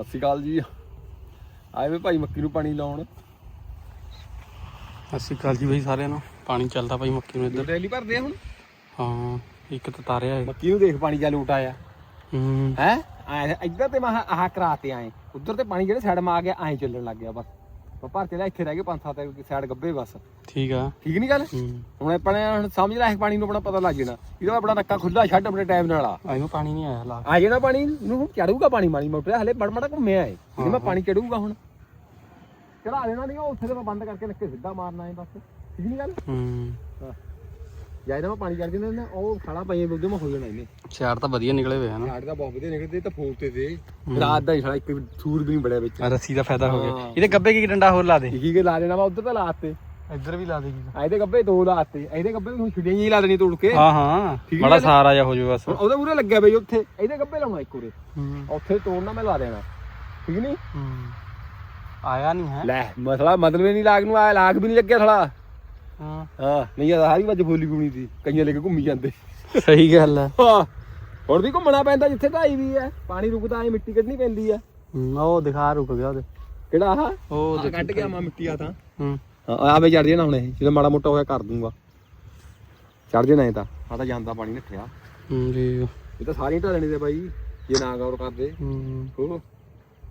ਸਤਿ ਸ਼੍ਰੀ ਅਕਾਲ ਜੀ। ਆਏ ਵੇ ਭਾਈ ਮੱਕੀ ਨੂੰ ਪਾਣੀ ਲਾਉਣ। ਸਤਿ ਸ਼੍ਰੀ ਅਕਾਲ ਜੀ ਬਈ ਸਾਰਿਆਂ ਨੂੰ। ਪਾਣੀ ਚੱਲਦਾ ਭਾਈ ਮੱਕੀ ਨੂੰ ਇੱਧਰ। ਡੇਲੀ ਭਰਦੇ ਆ ਹੁਣ। ਹਾਂ ਇੱਕ ਤਾਂ ਤਾਰਿਆ ਹੈ ਮੱਕੀ ਨੂੰ ਦੇਖ ਪਾਣੀ ਜਾ ਲੂਟ ਆਇਆ ਹੂੰ। ਹੈ? ਇੱਧਰ ਤੇ ਮੈਂ ਆਹ ਕਰਾਤੇ ਆਏ। ਉਧਰ ਤੇ ਪਾਣੀ ਜਿਹੜੇ ਸਾਈਡ ਮਾ ਆ ਗਿਆ ਐਂ ਚੱਲਣ ਲੱਗ ਗਿਆ ਬਸ। ਮੈਂ ਭਰ ਕੇ ਲਿਆ ਇੱਥੇ ਰਹਿ ਗਏ ਪੰਜ ਸੱਤ ਸਾਈਡ ਗੱਬੇ ਬਸ। ਠੀਕ ਆ। ਠੀਕ ਨਹੀਂ ਗੱਲ? ਹੁਣ ਆਪਣੇ ਹੁਣ ਸਮਝ ਲੈ ਪਾਣੀ ਨੂੰ ਆਪਣਾ ਪਤਾ ਲੱਗ ਜਾਣਾ। ਇਹਦਾ ਆਪਣਾ ਨੱਕਾ ਖੁੱਲਾ ਛੱਡ ਆਪਣੇ ਟਾਈਮ ਨਾਲ ਆ। ਆਇਓ ਪਾਣੀ ਨਹੀਂ ਆਇਆ ਲਾ ਆ ਜਾਣਾ ਪਾਣੀ ਨੂੰ ਚੜੂਗਾ ਪਾਣੀ ਮਾਣੀ ਮੋਟਰ ਹਲੇ ਮੜ ਮੜਾ ਘੁੰਮਿਆ ਏ ਜੇ ਮੈਂ ਪਾਣੀ ਚੜੂਗਾ ਹੁਣ। ਚੜਾ ਦੇਣਾ ਨਹੀਂ ਉਹ ਉੱਥੇ ਤੇ ਮੈਂ ਬੰਦ ਕਰਕੇ ਨੱਕੇ ਸਿੱਧਾ ਮਾਰਨਾ ਏ ਬਸ। ਠੀਕ ਨਹੀਂ ਗੱਲ? ਹੂੰ। ਜਾਂ ਇਹਦਾ ਮੈਂ ਪਾਣੀ ਚੜ ਜਾਂਦਾ ਨਾ ਉਹ ਖਾਲਾ ਪਈਏ ਉਹਦੇ ਮੈਂ ਹੋ ਜਾਣਾ ਇਹਨੇ। ਚਾਰ ਤਾਂ ਵਧੀਆ ਨਿਕਲੇ ਹੋਏ ਹਨ ਛਾੜ ਦਾ ਬਹੁਤ ਵਧੀਆ ਨਿਕਲਦੇ ਤਾਂ ਫੋਨ ਤੇ ਤੇ ਰਾਤ ਦਾ ਹੀ ਸਾਲਾ ਇੱਕ ਸੂਰ ਵੀ ਨਹੀਂ ਬੜਿਆ ਵਿੱਚ। ਰੱਸੀ ਦਾ ਫਾਇਦਾ ਹੋ ਗਿਆ। ਇਹਦੇ ਗੱਬੇ ਕੀ ਡੰਡਾ ਹੋਰ ਲਾ ਦੇ। ਕੀ ਕੀ ਲਾ ਦੇਣਾ ਮੈਂ ਉਧਰ ਤਾਂ ਲਾਤੇ ਇੱਧਰ ਵੀ ਲਾ ਦੇ ਕੀ ਆ ਇਹਦੇ ਗੱਬੇ ਦੋ ਲਾਤੇ ਇਹਦੇ ਗੱਬੇ ਨੂੰ ਛੁੱਟੀਆਂ ਹੀ ਲਾ ਦੇਣੀ ਤੋੜ ਕੇ। ਹਾਂ ਹਾਂ। ਬੜਾ? ਸਾਰਾ ਜਿਹਾ ਹੋ ਜਾਊ ਬਸ। ਉਹਦੇ ਮੂਰੇ ਲੱਗਿਆ ਬਈ ਉੱਥੇ। ਇਹਦੇ ਗੱਬੇ ਲਾਉਣਾ ਇੱਕ ਉਰੇ। ਉੱਥੇ ਤੋੜਨਾ ਮੈਂ ਲਾ ਦੇਣਾ। ਠੀਕ ਨਹੀਂ ਆਇਆ ਨਹੀਂ ਹੈ। ਲੈ ਮਸਲਾ ਮਤਲਬ ਹੀ ਨਹੀਂ ਲਾਗ ਨੂੰ ਆਇਆ ਲਾਗ ਵੀ ਨਹੀਂ ਲੱਗਿਆ ਥਲਾ ਹਾਂ। ਹਾਂ ਨਹੀਂ ਆ ਸਾਰੀ ਵੱਜ ਫੋਲੀ ਗੁਣੀ ਸੀ ਕਈਆਂ ਲੈ ਕੇ ਘੁੰਮੀ ਜਾਂਦੇ। ਸਹੀ ਗੱਲ ਹੈ ਹਾਂ ਹੁਣ ਵੀ ਘੁੰਮਣਾ ਪੈਂਦਾ ਜਿੱਥੇ ਢਾਈ ਵੀ ਹੈ ਪਾਣੀ ਰੁਕਦਾ ਐ ਮਿੱਟੀ ਕੱਢਣੀ ਪੈਂਦੀ ਆ ਹੂੰ, ਉਹ ਦਿਖਾ ਰੁਕ ਗਿਆ ਉਹਦੇ। ਕਿਹੜਾ ਆਹ? ਉਹ ਆਹ ਕੱਢ ਗਿਆ ਮੈਂ ਮਿੱਟੀ ਆ ਤਾਂ। ਹੂੰ। ਹਾਂ ਆ ਵੇ ਚੜ ਜਾਣਾ ਹੁਣ ਇਹ ਜਦੋਂ ਮਾੜਾ ਮੋਟਾ ਹੋਇਆ ਕਰ ਦੂੰਗਾ। ਚੜ ਜਾਣਾ ਇਹ ਤਾਂ ਆ ਤਾਂ ਜਾਂਦਾ ਪਾਣੀ ਨੱਠਿਆ। ਹੂੰ ਜੀ। ਇਹ ਤਾਂ ਸਾਰੀਆਂ ਢਾਲਣੀ ਦੇ ਬਾਈ ਜੇ ਨਾ ਗੌਰ ਕਰਦੇ। ਹੂੰ। ਹੋ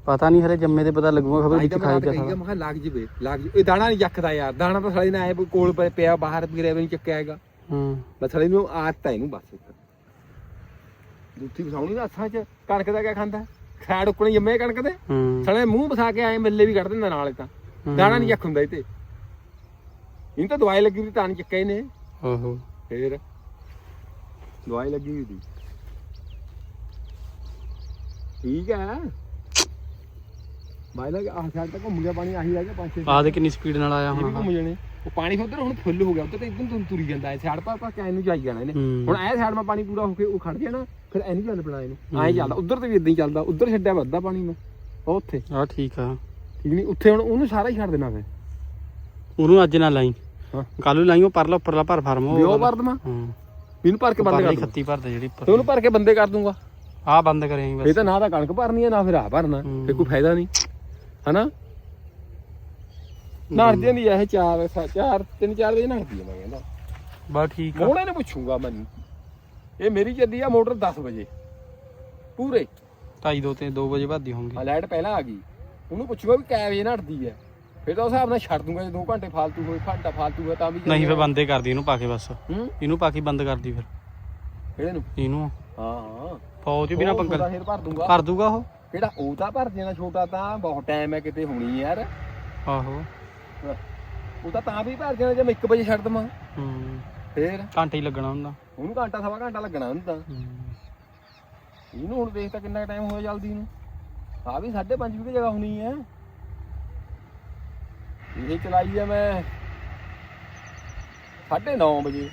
ਪਤਾ ਨਹੀਂ ਹਲੇ ਜੰਮੇ ਤੇ ਪਤਾ ਲੱਗੂਗਾ ਖਬਰ ਵਿੱਚ ਖਾਈ ਮੈਂ ਕਿਹਾ ਲੱਗ ਜਵੇ ਲੱਗ ਜਵੇ। ਇਹ ਦਾਣਾ ਨਹੀਂ ਜੱਕਦਾ ਯਾਰ ਦਾਣਾ ਤਾਂ ਸਾਲੀ ਨੇ ਆਏ ਕੋਲ ਪਿਆ ਬਾਹਰ ਵੀ ਨਹੀਂ ਚੱਕਿਆ ਹੈਗਾ। ਹੂੰ। ਬਸ ਸਾਲੀ ਨੂੰ ਆਦਤ ਹੈ ਇਹਨੂੰ ਬਸ। ਦੂਤੀ ਵਸਾਉਣੀ ਨਾ ਹੱਥਾਂ 'ਚ ਕਣਕ ਦਾ ਕਿਆ ਖਾਂਦਾ? ਖੈੜ ਉੱਕਣੀ ਜੰਮੇ ਕਣਕ ਦੇ। ਸਾਲੇ ਮੂੰਹ ਵਸਾ ਕੇ ਆਏ ਮਿੱਲੇ ਵੀ ਕੱਢ ਦਿੰਦਾ ਨਾਲੇ ਤਾਂ। ਦਾਣਾ ਨਹੀਂ ਜੱਖ ਹੁੰਦਾ ਇਹ ਤੇ। ਇਹਨੂੰ ਤਾਂ ਦਵਾਈ ਲੱਗੀ ਵੀ ਤਾਂ ਨਹੀਂ ਚੱਕਿਆ ਇਹਨੇ। ਓਹੋ। ਫੇਰ ਦਵਾਈ ਲੱਗੀ ਹੋਈ ਸੀ ਠੀਕ ਹੈ। ਬਾਈ ਲੱਗ ਆਹ ਸਾਈਡ ਤੱਕ ਘੁੰਮ ਗਿਆ ਪਾਣੀ ਆਹੀ ਰਹਿ ਗਿਆ ਪੰਜ ਛੇ ਆਹ ਦੇ ਕਿੰਨੀ ਸਪੀਡ ਨਾਲ ਆਇਆ ਇਹ ਵੀ ਹੁਣ ਘੁੰਮ ਜਾਣੇ। ਉਹ ਪਾਣੀ ਫਿਰ ਉਧਰ ਹੁਣ ਫੁੱਲ ਹੋ ਗਿਆ ਉਧਰ ਤੇ ਇਦਾਂ ਤੁਰ ਤੁਰੀ ਜਾਂਦਾ ਹੈ ਸਾਈਡ ਪਰ ਪਰ ਕੈਨ ਨੂੰ ਜਾਈ ਜਾਣਾ ਇਹਨੇ। ਹੂੰ। ਹੁਣ ਇਹ ਸਾਈਡ ਮਾ ਪਾਣੀ ਪੂਰਾ ਹੋ ਕੇ ਉਹ ਖੜ ਗਿਆ ਨਾ ਫਿਰ ਐ ਨਹੀਂ ਚੱਲ ਪਣਾ ਇਹਨੂੰ ਐਂ ਚੱਲਦਾ ਉਧਰ ਤੇ ਵੀ ਇਦਾਂ ਹੀ ਚੱਲਦਾ ਉਧਰ ਛੱਡਿਆ ਵੱਧਾ ਪਾਣੀ ਮੈਂ ਉਹ ਉੱਥੇ। ਆ ਠੀਕ ਆ। ਠੀਕ ਨਹੀਂ ਉੱਥੇ ਹੁਣ ਉਹਨੂੰ ਸਾਰਾ ਹੀ ਛੱਡ ਦੇਣਾ ਫਿਰ ਉਹਨੂੰ ਅੱਜ ਨਾ ਲਾਈ। ਹਾਂ। ਕੱਲ ਨੂੰ ਲਾਈ ਉਹ ਪਰਲਾ ਉੱਪਰਲਾ ਭਰ ਫਰਮ ਵੀ ਉਹ ਭਰ ਦਵਾਂ? ਹਾਂ। ਇਹਨੂੰ ਭਰ ਕੇ ਬੰਦ ਕਰ ਪਰਲੀ ਦੂੰ ਖੱਤੀ ਭਰਦੇ ਜਿਹੜੀ ਤੇ ਉਹਨੂੰ ਭਰ ਕੇ ਬੰਦੇ ਕਰ ਦੂੰਗਾ। ਆ ਬੰਦ ਕਰੇ ਬਸ ਇਹ ਤਾਂ ਨਾ ਤਾਂ ਕਣਕ ਭਰਨੀ ਹੈ ਨਾ ਫਿਰ ਆ ਭਰਨਾ। ਤੇ ਕੋਈ ਫਾਇਦਾ ਨਹੀਂ ਹਨਾ? ਨਹਾਰਦੀ ਨਹੀਂ ਇਹ ਚਾਰ ਸਾ- ਚਾਰ ਤਿੰਨ ਚਾਰ ਵਜੇ ਨਹਾਰਦੀ ਆ ਮੈਂ ਕਹਿੰਦਾ। ਬਸ ਠੀਕ ਆ। ਮੋੜੇ ਨੇ ਪੁੱਛੂਗਾ ਮੈਨੂੰ। ਇਹ ਮੇਰੀ ਚੱਲੀ ਆ ਮੋਟਰ 10 ਵਜੇ। ਪੂਰੇ। ਢਾਈ ਦੋ ਤੇ 2 ਵਜੇ ਬਾਦੀ ਹੋਣਗੇ ਆ ਲਾਈਟ ਪਹਿਲਾਂ ਆ ਗਈ। ਉਹਨੂੰ ਪੁੱਛੂਗਾ ਵੀ ਕੈ ਵਜੇ ਨਹਾਰਦੀ ਹੈ ਫਿਰ ਤਾਂ ਉਸ ਹਿਸਾਬ ਨਾਲ ਛੱਡ ਦੂੰਗਾ ਜੇ 2 ਘੰਟੇ ਫਾਲਤੂ ਹੋਏ ਘੰਟਾ ਫਾਲਤੂ ਹੋਇਆ ਤਾਂ ਵੀ ਨਹੀਂ ਫਿਰ ਬੰਦੇ ਕਰਦੀ ਇਹਨੂੰ ਪਾ ਕੇ ਬਸ। ਇਹਨੂੰ ਪਾ ਕੇ ਬੰਦ ਕਰਦੀ ਫਿਰ। ਕਿਹੜੇ ਨੂੰ ਇਹਨੂੰ। ਹਾਂ ਹਾਂ। ਫੌਜ ਬਿਨਾ ਛੋਟਾ ਫੇਰ ਭਰ ਦੂੰਗਾ। ਭਰ ਦੂਗਾ ਉਹ? ਕਿਹੜਾ ਉਹ ਤਾਂ ਭਰ ਦੇਣਾ ਛੋਟਾ ਤਾਂ ਬਹੁਤ ਟਾਈਮ ਹੈ ਕਿਤੇ ਹੋਣੀ ਯਾਰ। ਆਹੋ। ਉਹ ਤਾਂ ਤਾਂ ਵੀ ਭਰ ਦੇਣਾ ਜੇ ਮੈਂ 1 ਵਜੇ ਛੱਡ ਦਵਾਂ। ਹੂੰ। ਫੇਰ? ਘੰਟਾ ਹੀ ਲੱਗਣਾ ਹੁੰਦਾ। ਉਹਨੂੰ ਘੰਟਾ ਸਵਾ ਘੰਟਾ ਲੱਗਣਾ ਉਹਨੂੰ ਤਾਂ ਹੂੰ। ਇਹਨੂੰ ਹੁਣ ਦੇਖ ਤਾਂ ਕਿੰਨਾ ਟਾਈਮ ਹੋਇਆ ਜਲਦੀ ਨੂੰ। ਆ ਵੀ 5:30 ਵਜੇ ਜਗ੍ਹਾ ਹੋਣੀ ਹੈ। ਇਹ ਚਲਾਈ ਆ ਮੈਂ 9:30 ਵਜੇ।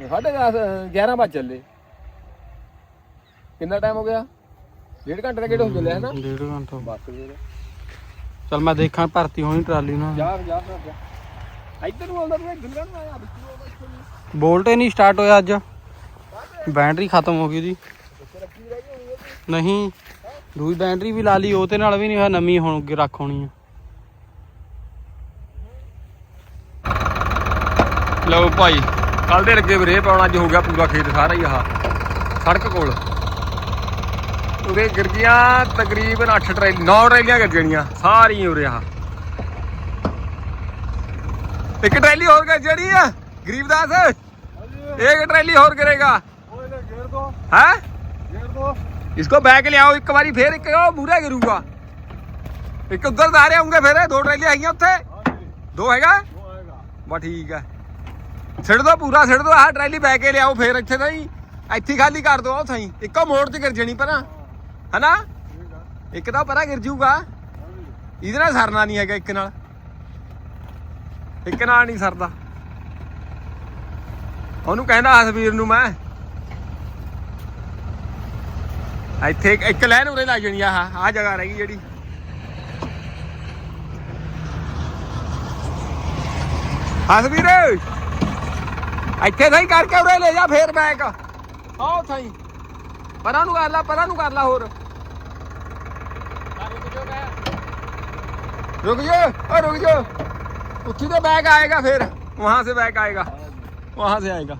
10:30 11 ਵਜੇ ਚੱਲੇ। ਕਿੰਨਾ ਟਾਈਮ ਹੋ ਗਿਆ? ਡੇਢ ਘੰਟੇ ਦਾ ਕਿਹੜਾ ਹੋ ਚੱਲਿਆ ਹੈ ਨਾ ਡੇਢ ਘੰਟਾ। ਬਸ ਫਿਰ। ਚਲ ਮੈਂ ਦੇਖਾਂ ਭਰਤੀ ਹੋਣੀ ਟਰਾਲੀ ਨਾਲ। ਜਾ ਜਾ ਜਾ ਜਾ। ਇੱਧਰ ਨੂੰ ਆਉਂਦਾ ਤੂੰ ਇੱਧਰ ਨੂੰ ਆਇਆ ਵਿੱਚ ਨੂੰ ਆਉਂਦਾ ਇੱਥੇ ਨੂੰ ਬੋਲਟ ਹੀ ਨਹੀਂ ਸਟਾਰਟ ਹੋਇਆ ਅੱਜ। ਬੈਟਰੀ ਖਤਮ ਹੋ ਗਈ ਉਹਦੀ। ਇੱਥੇ ਰੱਖੀ ਰਹਿ ਗਈ ਹੋਣੀ ਹੈ ਨਹੀਂ ਦੂਜੀ ਬੈਟਰੀ ਵੀ ਲਾ ਲਈ ਉਹ ਤੇ ਨਾਲ ਵੀ ਨਹੀਂ ਹੋਇਆ ਨਵੀਂ ਹੁਣ ਅੱਗੇ ਰੱਖ ਹੋਣੀ ਆ। ਲਓ ਭਾਈ ਕੱਲ ਦੇ ਲੱਗੇ ਵੀਰੇ ਪਾਉਣਾ ਅੱਜ ਹੋ ਗਿਆ ਪੂਰਾ ਖੇਤ ਸਾਰਾ ਹੀ ਆਹ ਸੜਕ ਕੋਲ। ਉਰੇ ਗਿਰ ਗਈਆਂ ਤਕਰੀਬਨ 8 ਟਰੈਲੀ 9 ਟਰੈਲੀਆਂ ਗਿਰ ਜਾਣੀਆਂ ਸਾਰੀਆਂ ਉਰੇ ਆਹ ਇੱਕ ਟਰੈਲੀ ਹੋਰ ਗਿਰ ਜਾਣੀ ਆ ਗਰੀਬਦਾਸ ਇੱਕ ਟਰੈਲੀ ਹੋਰ ਗਿਰੇਗਾ ਹੈ इसको बैग ले आओ एक बारी फिर एक ਉਹ ਮੂਰੇ ਗਿਰੂਗਾ ਇੱਕ ਉਧਰ ਦਾ ਰਹੇ ਹੋਣਗੇ ਫਿਰ ਦੋ ਟਰੈਲੀਆਂ ਹੈਗੀਆਂ ਉੱਥੇ ਦੋ ਹੈਗਾ ਬਾ ਠੀਕ ਹੈ ਸਿੱਟ ਦੋ ਪੂਰਾ ਸਿੱਟ ਦੋ ਆਹ ਟਰੈਲੀ ਬੈ ਕੇ ਲਿਆਓ ਫੇਰ ਇੱਥੇ ਤਾਂ ਹੀ ਇੱਥੇ ਹੀ ਖਾਲੀ ਕਰ ਦੋ ਉੱਥੇ ਹੀ ਇੱਕੋ ਮੋੜ ਤੇ ਗਿਰ ਜਣੀ ਪਰਾਂ ਹਨਾ? ਇੱਕ ਤਾਂ ਪਰਾਂ ਗਿਰ ਜੂਗਾ ਇਹਦੇ ਨਾਲ ਸਰਨਾ ਨਹੀਂ ਹੈਗਾ ਇੱਕ ਨਾਲ। ਇੱਕ ਨਾਲ ਨਹੀਂ ਸਰਦਾ। ਉਹਨੂੰ ਕਹਿੰਦਾ ਹਸਵੀਰ ਨੂੰ ਮੈਂ। ਇੱਥੇ ਇੱਕ- ਇੱਕ ਲੈਨ ਉਰੇ ਲੱਗ ਜਣੀ ਆਹ ਆਹ ਜਗ੍ਹਾ ਰਹਿ ਗਈ ਜਿਹੜੀ। ਹਸਵੀਰ ਇੱਥੇ ਸਹੀ ਕਰਕੇ ਉਰੇ ਲੈ ਜਾ ਫੇਰ ਬੈਕ ਆਓ ਸਹੀ ਪਰਾਂ ਨੂੰ ਕਰ ਲਾ, ਪਰਾਂ ਨੂੰ ਕਰ ਲਾ ਹੋਰ। रुक जाओ और रुक जाओ उठी तो बैग आएगा फिर वहां से बैग आएगा वहां से आएगा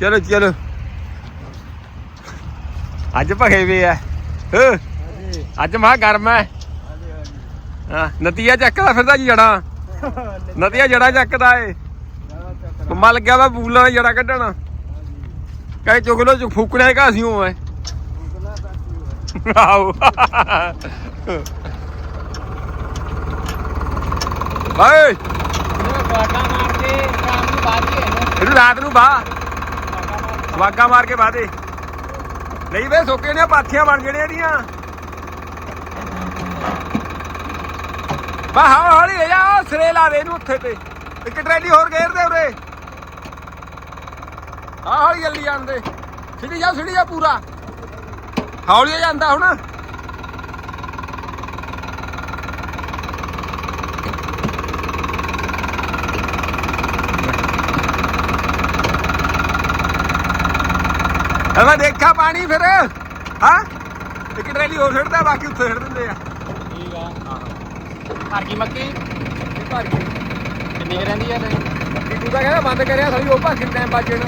चलो चलो ਅੱਜ ਭਗੇ ਵੇ ਆ ਹਾਂ। ਅੱਜ ਮਾ ਗਰਮ ਹੈ ਹਾਂ ਨਤੀਆ ਚੱਕਦਾ ਫਿਰਦਾ ਜੀ ਜੜਾ ਨਤੀਆ ਜੜਾ ਚੱਕਦਾ ਏ ਕੰਮਾ ਲੱਗਿਆ ਵਾ ਬੂਲਾਂ ਦਾ ਜੜਾ ਕੱਢਣ ਕਹੇ ਚੁਗ ਲੋ ਚੁਗ ਫੂਕਣੇ ਕਾ ਅਸੀਂ ਹੋਏ ਆਓ। ਹਾਏ ਬਾਟਾ ਮਾਰ ਕੇ ਸ਼ਾਮ ਨੂੰ ਬਾਅਦ ਹੀ ਹੈ ਇਹਨੂੰ ਰਾਤ ਨੂੰ ਬਾਹ। ਵਾਗਾ ਮਾਰ ਕੇ ਬਾਹ ਨਹੀਂ ਵੇ, ਸੋਕੇ ਨੇ, ਪਾਥੀਆਂ ਬਣ ਜਣੇ ਇਹਦੀਆਂ। ਬਾ ਹੌਲੀ ਹੌਲੀ ਲੈ ਜਾ ਉਹ ਸਿਰੇ ਲਾ ਦੇ ਇਹਨੂੰ ਉੱਥੇ ਤੇ। ਇੱਕ ਟਰੈਲੀ ਹੋਰ ਗੇਰ ਦੇ ਉਰੇ। ਆ ਹੌਲੀ ਜਲਦੀ ਜਾਣ ਦੇ। ਸਿੱਧੀ ਜਾ ਸਿੱਧੀ ਜਾ ਪੂਰਾ। ਹੌਲੀ ਜਾਂਦਾ ਹੁਣ। ਮੈਂ ਦੇਖਿਆ ਪਾਣੀ ਫਿਰ ਹਾਂ? ਇੱਕ ਟਰੈਲੀ ਹੋਰ ਛੱਡਦਾ ਬਾਕੀ ਉੱਥੇ ਛੱਡ ਦਿੰਦੇ ਆ। ਠੀਕ ਆ। ਹਰ ਕੀ ਮੱਕੀ? ਭਰ ਕਿੰਨੀ ਰਹਿੰਦੀ ਆ ਤੇ ਤੂੰ ਤਾਂ ਕਹਿੰਦਾ ਬੰਦ ਕਰਿਆ ਸਾਲੀ ਉਹ ਭਾਗੀ ਟਾਈਮ ਬਾਜਣ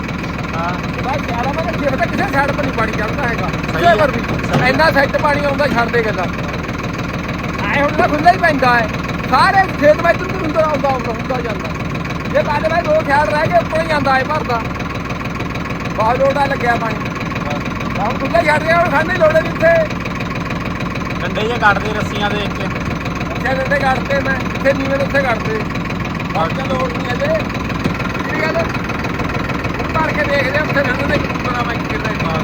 ਹਾਂ ਬਾਅਦ ਜ਼ਿਆਦਾ ਮੈਂ ਕਿਹਾ ਪਤਾ ਕਿਸੇ ਸਾਈਡ ਪਰ ਨਹੀਂ ਪਾਣੀ ਚੜਦਾ ਹੈਗਾ ਕਿਸੇ। ਪਰ ਵੀ ਇੰਨਾ ਸੈੱਟ ਪਾਣੀ ਆਉਂਦਾ ਛੱਡ ਦੇ ਗੱਲਾਂ ਆਏ ਹੁਣ ਤਾਂ ਖੁੱਲਾ ਹੀ ਪੈਂਦਾ ਹੈ। ਸਾਰੇ ਖੇਤ ਵਿੱਚ ਨੂੰ ਹੁੰਦਾ ਆਉਂਦਾ ਆਉਂਦਾ ਹੁੰਦਾ ਜਾਂਦਾ। ਜੇ ਬਾਅਦ ਵਿੱਚ ਦੋ ਖਿਆਲ ਰਹਿ ਗਏ ਉੱਪਰ ਹੀ ਜਾਂਦਾ ਹੈ ਭਰਦਾ ਬਹੁਤ ਲੋੜਾ ਲੱਗਿਆ ਪਾਣੀ। ਹੁਣ ਖੁੱਲਾ ਛੱਡ ਰਿਹਾ ਹੁਣ ਖਾਣੇ ਲੋੜੇ ਨਹੀਂ ਉੱਥੇ ਡੰਡੇ ਜੇ ਕੱਢਦੇ ਰੱਸੀਆਂ ਦੇ ਇੱਕ ਕਿਆ ਡੰਡੇ ਕੱਢਦੇ ਮੈਂ ਜਿੱਥੇ ਨੀਵੇਂ ਉੱਥੇ ਕੱਢਦੇ ਬਾਕੀ ਲੋੜ ਨਹੀਂ ਭਰ ਕੇ ਦੇਖਦੇ ਆ ਉੱਥੇ ਨੰਦ ਦੇ ਕਿੰਨਾ ਮੈਂ ਕਿੰਨਾ ਹੀ ਮਾਰ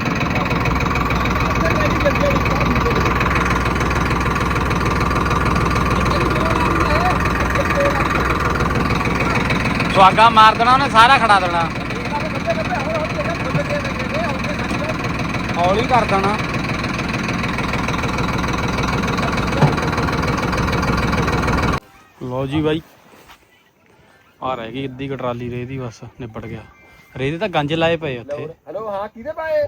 ਸੁਆਗਾ ਮਾਰ ਦੇਣਾ ਉਹਨੇ ਸਾਰਾ ਖੜਾ ਦੇਣਾ ਹੌਲੀ ਕਰ ਦੇਣਾ ਲੋ ਜੀ ਬਾਈ ਆ ਰਹਿ ਗਈ ਅੱਧੀ ਕੁ ਟਰਾਲੀ ਰੇ ਦੀ ਬਸ ਨਿਬੜ ਗਿਆ ਰੇ ਦੇ ਤਾਂ ਗੰਜ ਲਾਏ ਪਏ ਉੱਥੇ। ਹੈਲੋ ਹਾਂ ਕਿਹਦੇ ਪਾਏ?